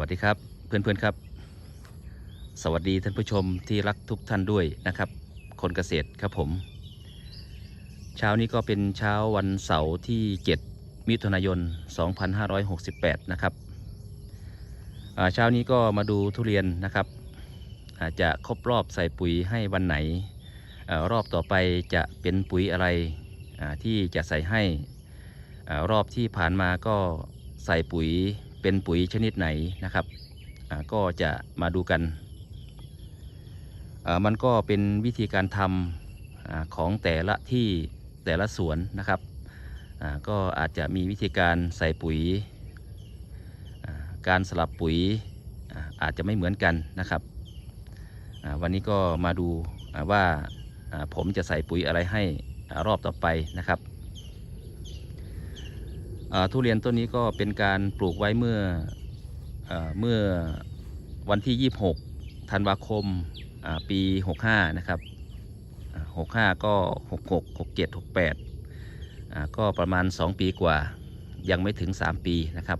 วัสดีครับเพื่อนๆครับ สวัสดีท่านผู้ชมที่รักทุกท่านด้วยนะครับ คนเกษตรครับผม เช้านี้ก็เป็นเช้าวันเสาร์ที่ 7 มิถุนายน 2568 นะครับเช้านี้ก็มาดูทุเรียนนะครับอาจจะครบรอบใส่ปุ๋ยให้วันไหนอรอบต่อไปจะเป็นปุ๋ยอะไรที่จะใส่ให้อรอบที่ผ่านมาก็ใส่ปุ๋ย เป็นปุ๋ยชนิดไหนนะครับก็จะมาดูกัน มันก็เป็นวิธีการทำอของแต่ละที่แต่ละสวนนะครับ ก็อาจจะมีวิธีการใส่ปุ๋ย การสลับปุ๋ยอาอาจจะไม่เหมือนกันนะครับ วันนี้ก็มาดูว่าผมจะใส่ปุ๋ยอะไรให้อรอบต่อไปนะครับ ทุเรียนต้นนี้ก็เป็นการปลูกไว้เมื่ออเมื่อวันที่ 26 ธันวาคมปี 65 นะครับ 65 ก็ 66 67 68 ก็ประมาณ 2 ปีกว่า ยังไม่ถึง 3 ปีนะครับ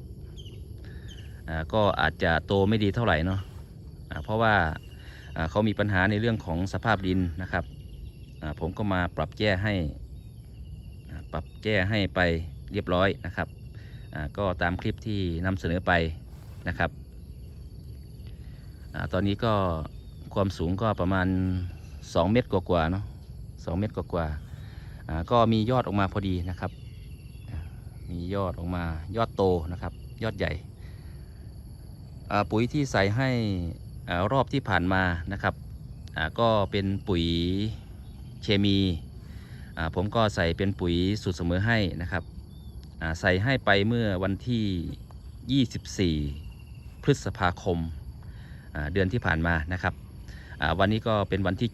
ก็อาจจะโตไม่ดีเท่าไหร่เนาะเพราะว่าเขามีปัญหาในเรื่องของสภาพดินนะครับ ผมก็มาปรับแก้ให้ ปรับแก้ให้ไป เรียบร้อยนะครับก็ตามคลิปที่นำเสนอไปนะครับอตอนนี้ก็ความสูงก็ประมาณ 2 เมตรกว่าๆเนาะ2เมตรกว่าๆก็มียอดออกมาพอดีนะครับ มียอดออกมายอดโตนะครับ ยอดใหญ่ปุ๋ยที่ใส่ให้อรอบที่ผ่านมานะครับก็เป็นปุ๋ยเคมีผมก็ใส่เป็นปุ๋ยสูตรเสมอให้นะครับ ใส่ให้ไปเมื่อวันที่ 24 พฤษภาคมเดือนที่ผ่านมานะครับวันนี้ก็เป็นวันที่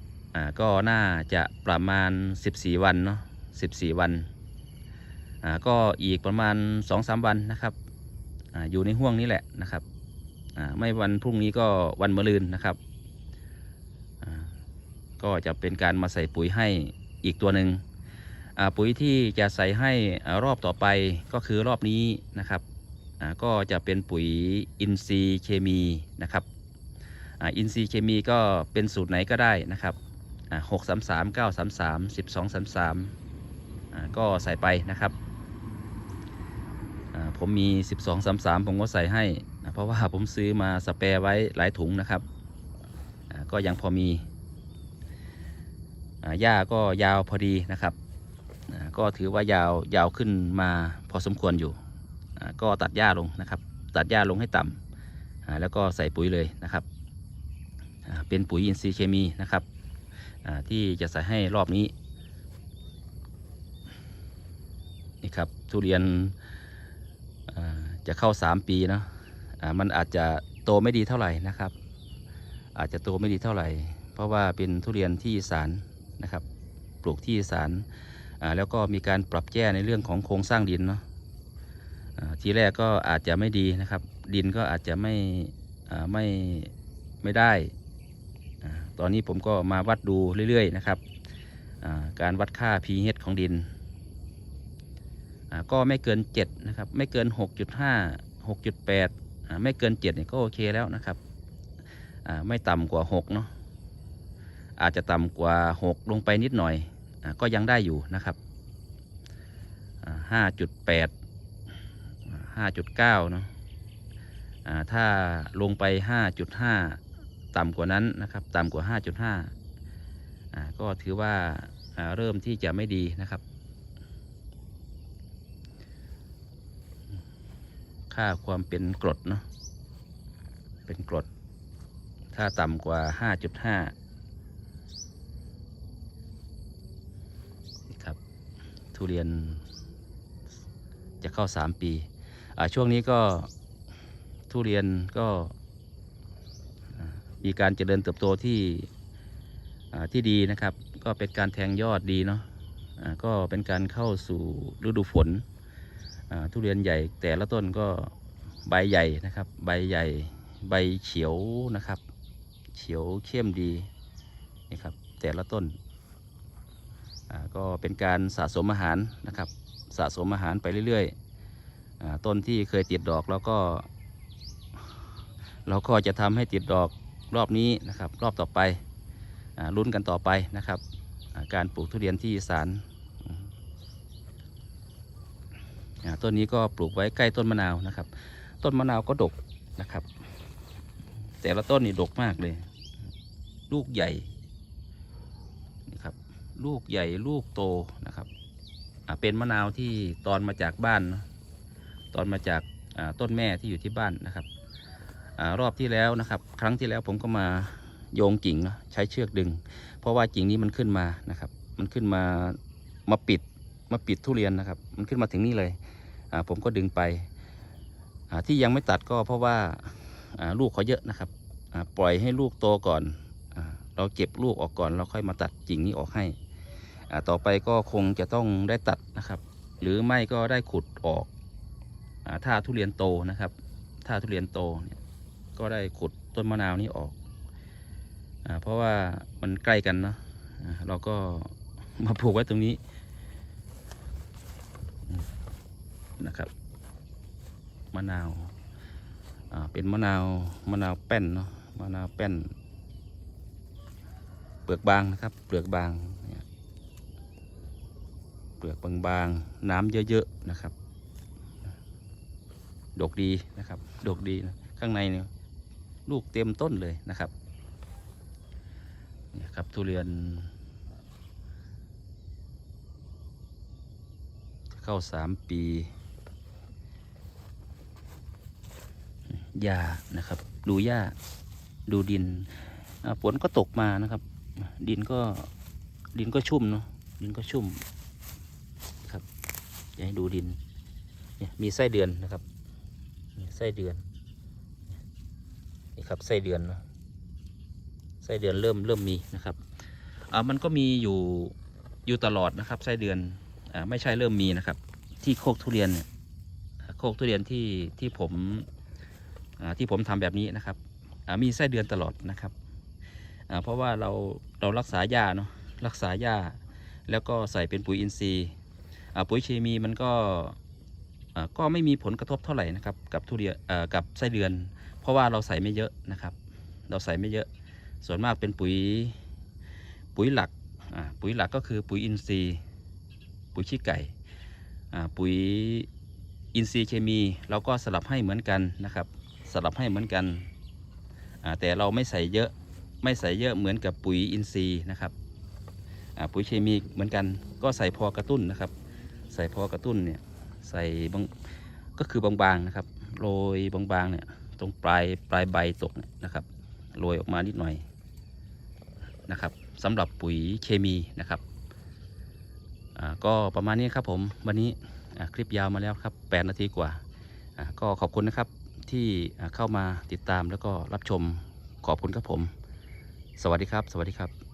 7 ก็น่าจะประมาณ 14 วันเนาะ14 วัน ก็อีกประมาณ 2-3 วันนะครับออยู่ในห่วงนี้แหละนะครับไม่วันพรุ่งนี้ก็วันมะรืนนะครับก็จะเป็นการมาใส่ปุ๋ยให้อีกตัวหนึ่ง ปุ๋ยที่จะใส่ให้รอบต่อไปก็คือรอบนี้นะครับก็จะเป็นปุ๋ยอินทรีย์เคมีนะครับอินทรีย์เคมีก็เป็นสูตรไหนก็ได้นะครับหกสามสามเก้าสามสามสิบสองสามสามก็ใส่ไปนะครับผมมี 12 33 ผมก็ใส่ให้ เพราะว่าผมซื้อมาสเปรย์ไว้หลายถุงนะครับ ก็ยังพอมีหญ้าก็ยาวพอดีนะครับ ก็ถือว่ายาวยาวขึ้นมาพอสมควรอยู่ ก็ตัดหญ้าลงนะครับ ตัดหญ้าลงให้ต่ำอ่าแล้วก็ใส่ปุ๋ยเลยนะครับ เป็นปุ๋ยอินทรีย์เคมีนะครับที่จะใส่ให้รอบนี้นี่ครับทุเรียนจะเข้า 3 ปีเนาะมันอาจจะโตไม่ดีเท่าไหร่นะครับ อาจจะโตไม่ดีเท่าไหร่ เพราะว่าเป็นทุเรียนที่สารนะครับ ปลูกที่สาร แล้วก็มีการปรับแก้ในเรื่องของโครงสร้างดินเนาะทีแรกก็อาจจะไม่ดีนะครับ ดินก็อาจจะไม่ไม่ไม่ได้ ตอนนี้ผมก็มาวัดดูเรื่อยๆนะครับการวัดค่า pH ของดิน ก็ไม่เกิน 7 นะครับ ไม่เกิน 6.5 6.8อ่าไม่เกิน 7เนี่ยก็โอเคแล้วนะครับไม่ต่ำกว่า 6 เนาะอาจจะต่ำกว่า 6 ลงไปนิดหน่อย ก็ยังได้อยู่นะครับ5.8 5.9เนาะถ้าลงไป5.5ต่ำกว่านั้นนะครับ ต่ำกว่า5.5ก็ถือว่าเริ่มที่จะไม่ดีนะครับ ค่าความเป็นกรดเนาะเป็นกรด ถ้าต่ำกว่า 5.5 ทุเรียนจะเข้า 3 ปีช่วงนี้ก็ทุเรียนก็มีการเจริญเติบโตที่ที่ดีนะครับ ก็เป็นการแทงยอดดีเนาะก็เป็นการเข้าสู่ฤดูฝนทุเรียนใหญ่แต่ละต้นก็ใบใหญ่นะครับ ใบใหญ่ใบเขียวนะครับ เขียวเข้มดีนี่ครับแต่ละต้น ก็เป็นการสะสมอาหารนะครับสะสมอาหารไปเรื่อยๆต้นที่เคยติดดอกแล้วก็ เราก็จะทำให้ติดดอกรอบนี้นะครับ รอบต่อไปอ่าลุ้นกันต่อไปนะครับ การปลูกทุเรียนที่อีสานต้นนี้ก็ปลูกไว้ใกล้ต้นมะนาวนะครับ ต้นมะนาวก็ดกนะครับ แต่ละต้นนี่ดกมากเลย ลูกใหญ่ ลูกใหญ่ลูกโตนะครับเป็นมะนาวที่ตอนมาจากบ้าน ตอนมาจากต้นแม่ที่อยู่ที่บ้านนะครับอรอบที่แล้วนะครับ ครั้งที่แล้วผมก็มาโยงกิ่งนะใช้เชือกดึง เพราะว่ากิ่งนี้มันขึ้นมานะครับ มันขึ้นมามาปิดมาปิดทุเรียนนะครับ มันขึ้นมาถึงนี่เลยผมก็ดึงไปที่ยังไม่ตัดก็เพราะว่าลูกเขาเยอะนะครับปล่อยให้ลูกโตก่อนอเราเก็บลูกออกก่อนเราค่อยมาตัดกิ่งนี้ออกให้ ต่อไปก็คงจะต้องได้ตัดนะครับ หรือไม่ก็ได้ขุดออกอถ้าทุเรียนโตนะครับ ถ้าทุเรียนโตเนี่ยก็ได้ขุดต้นมะนาวนี้ออกอเพราะว่ามันใกล้กันเนาะเราก็มาปลูกไว้ตรงนี้นะครับ มะนาวเป็นมะนาวมะนาวแป้นเนาะมะนาวแป้น เปลือกบางนะครับ เปลือกบาง เปลือกบางๆ น้ำเยอะๆนะครับ ดกดีนะครับ ดกดีนะข้างในเนี่ยลูกเต็มต้นเลยนะครับนี่ครับทุเรียน เข้าสามปีหญ้านะครับ ดูหญ้าดูดินฝนก็ตกมานะครับ ดินก็ดินก็ชุ่มเนาะดินก็ชุ่ม อยากให้ดูดินเนี่ยมีไส้เดือนนะครับไส้เดือนนี่ครับไส้เดือนนะไส้เดือนเริ่มเริ่มมีนะครับอ่ามันก็มีอยู่อยู่ตลอดนะครับไส้เดือนอ่าไม่ใช่เริ่มมีนะครับ ที่โคกทุเรียนเนี่ยโคกทุเรียนที่ที่ผมอ่าที่ผมทำแบบนี้นะครับอ่ามีไส้เดือนตลอดนะครับอ่าเพราะว่าเราเรารักษาหญ้าเนาะรักษาหญ้าแล้วก็ใส่เป็นปุ๋ยอินทรีย์ ปุ๋ยเคมีมันก็ก็ไม่มีผลกระทบเท่าไหร่นะครับกับทุเรียนกับไส้เดือน เพราะว่าเราใส่ไม่เยอะนะครับ เราใส่ไม่เยอะ ส่วนมากเป็นปุ๋ยปุ๋ยหลักปุ๋ยหลักก็คือปุ๋ยอินทรีย์ ปุ๋ยขี้ไก่ปุ๋ยอินทรีย์เคมี เราก็สลับให้เหมือนกันนะครับ สลับให้เหมือนกันแต่เราไม่ใส่เยอะไม่ใส่เยอะเหมือนกับปุ๋ยอินทรีย์นะครับปุ๋ยเคมีเหมือนกันก็ใส่พอกระตุ้นนะครับ ใส่พอกระตุ้นเนี่ยใส่บางก็คือบางๆนะครับโรยบางๆเนี่ยตรงปลายปลายใบตกเนี่ยนะครับโรยออกมานิดหน่อยนะครับสำหรับปุ๋ยเคมีนะครับอ่าก็ประมาณนี้ครับผมวันนี้คลิปยาวมาแล้วครับ 8 นาทีกว่าอ่า ก็ขอบคุณนะครับที่เข้ามาติดตามแล้วก็รับชมขอบคุณครับผม สวัสดีครับ สวัสดีครับ